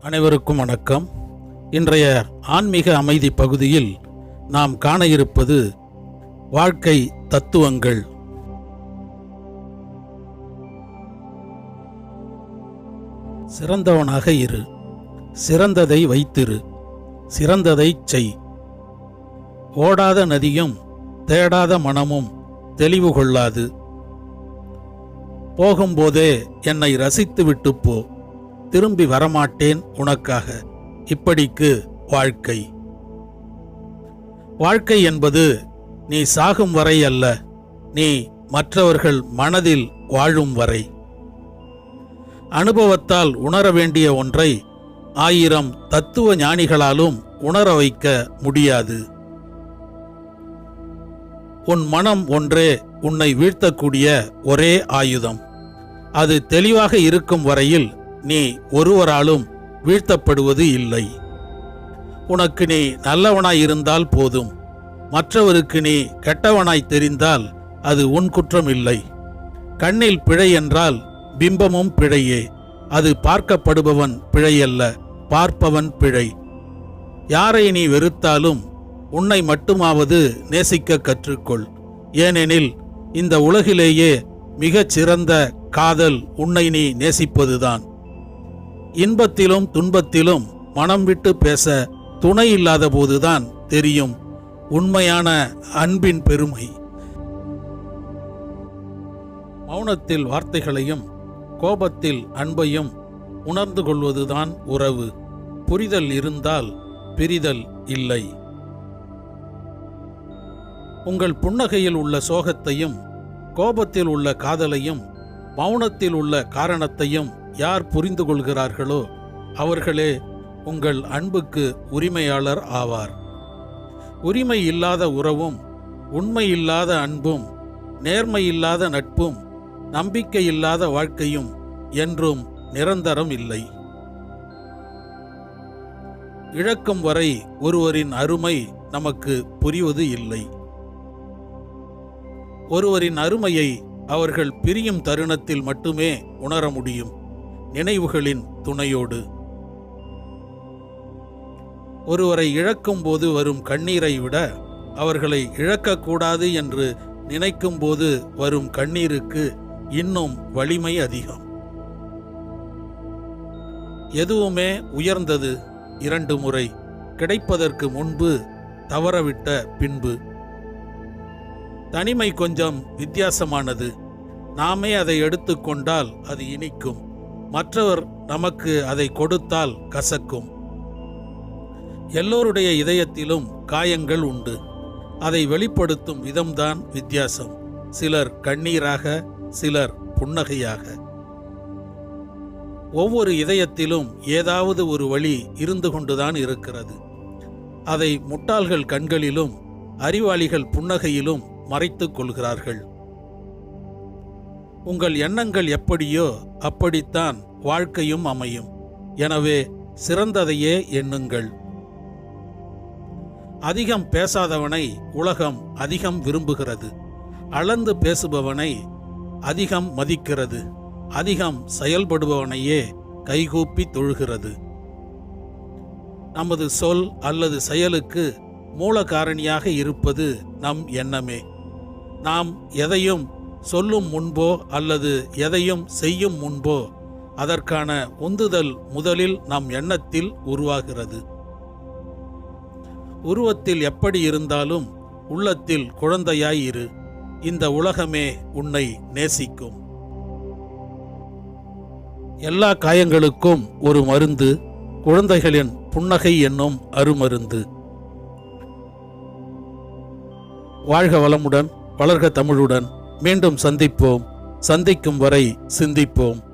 அனைவருக்கும் வணக்கம். இன்றைய ஆன்மீக அமைதி பகுதியில் நாம் காண இருப்பது வாழ்க்கை தத்துவங்கள். சிறந்தவனாக இரு. சிறந்ததை வைத்திரு. சிறந்ததைச் செய். ஓடாத நதியும் தேடாத மனமும் தெளிவு கொள்ளாது. போகும்போதே என்னை ரசித்துவிட்டு போ. திரும்பி வரமாட்டேன் உனக்காக. இப்படிக்கு வாழ்க்கை. வாழ்க்கை என்பது நீ சாகும் வரை அல்ல நீ மற்றவர்கள் மனதில் வாழும் வரை. அனுபவத்தால் உணர வேண்டிய ஒன்றை ஆயிரம் தத்துவ ஞானிகளாலும் உணர வைக்க முடியாது. உன் மனம் ஒன்றே உன்னை வீழ்த்தக்கூடிய ஒரே ஆயுதம். அது தெளிவாக இருக்கும் வரையில் நீ ஒருவராலும் வீழ்த்தப்படுவது இல்லை. உனக்கு நீ நல்லவனாய் இருந்தால் போதும். மற்றவருக்கு நீ கெட்டவனாய் தெரிந்தால் அது உன் குற்றம் இல்லை. கண்ணில் பிழை என்றால் பிம்பமும் பிழையே. அது பார்க்கப்படுபவன் பிழையல்ல பார்ப்பவன் பிழை. யாரை நீ வெறுத்தாலும் உன்னை மட்டுமாவது நேசிக்க கற்றுக்கொள். ஏனெனில் இந்த உலகிலேயே மிகச் சிறந்த காதல் உன்னை நீ நேசிப்பதுதான். இன்பத்திலும் துன்பத்திலும் மனம் விட்டு பேச துணை இல்லாத போதுதான் தெரியும் உண்மையான அன்பின் பெருமை. மௌனத்தில் வார்த்தைகளையும் கோபத்தில் அன்பையும் உணர்ந்து கொள்வதுதான் உறவு. புரிதல் இருந்தால் பிரிதல் இல்லை. உங்கள் புன்னகையில் உள்ள சோகத்தையும் கோபத்தில் உள்ள காதலையும் மௌனத்தில் உள்ள காரணத்தையும் யார் புரிந்து கொள்கிறார்களோ அவர்களே உங்கள் அன்புக்கு உரிமையாளர் ஆவார். உரிமை இல்லாத உறவும் உண்மை இல்லாத அன்பும் நேர்மை இல்லாத நட்பும் நம்பிக்கை இல்லாத வாழ்க்கையும் என்றும் நிரந்தரம் இல்லை. இழக்கும் வரை ஒருவரின் அருமை நமக்கு புரிவது இல்லை. ஒருவரின் அருமையை அவர்கள் பிரியும் தருணத்தில் மட்டுமே உணர முடியும். நினைவுகளின் துணையோடு. ஒருவரை இழக்கும் போது வரும் கண்ணீரை விட அவர்களை இழக்கக்கூடாது என்று நினைக்கும் போது வரும் கண்ணீருக்கு இன்னும் வலிமை அதிகம். எதுவுமே உயர்ந்தது இரண்டு முறை கிடைப்பதற்கு முன்பு தவறவிட்ட பின்பு. தனிமை கொஞ்சம் வித்தியாசமானது. நாமே அதை எடுத்துக்கொண்டால் அது இனிக்கும். மற்றவர் நமக்கு அதை கொடுத்தால் கசக்கும். எல்லோருடைய இதயத்திலும் காயங்கள் உண்டு. அதை வெளிப்படுத்தும் விதம்தான் வித்தியாசம். சிலர் கண்ணீராக சிலர் புன்னகையாக. ஒவ்வொரு இதயத்திலும் ஏதாவது ஒரு வழி இருந்து கொண்டுதான் இருக்கிறது. அதை முட்டாள்கள் கண்களிலும் அறிவாளிகள் புன்னகையிலும் மறைத்துக் கொள்கிறார்கள். உங்கள் எண்ணங்கள் எப்படியோ அப்படித்தான் வாழ்க்கையும் அமையும். எனவே சிறந்ததையே எண்ணுங்கள். அதிகம் பேசாதவனை உலகம் அதிகம் விரும்புகிறது. அளந்து பேசுபவனை அதிகம் மதிக்கிறது. அதிகம் செயல்படுபவனையே கைகூப்பி தொழுகிறது. நமது சொல் அல்லது செயலுக்கு மூல காரணியாக இருப்பது நம் எண்ணமே. நாம் எதையும் சொல்லும் முன்போ அல்லது எதையும் செய்யும் முன்போ அதற்கான உந்துதல் முதலில் நம் எண்ணத்தில் உருவாகிறது. உருவத்தில் எப்படி இருந்தாலும் உள்ளத்தில் குழந்தையாயிரு இந்த உலகமே உன்னை நேசிக்கும். எல்லா காயங்களுக்கும் ஒரு மருந்து குழந்தைகளின் புன்னகை என்னும் அருமருந்து. வாழ்க வளமுடன் வளர்க தமிழுடன். மீண்டும் சந்திப்போம். சந்திக்கும் வரை சிந்திப்போம்.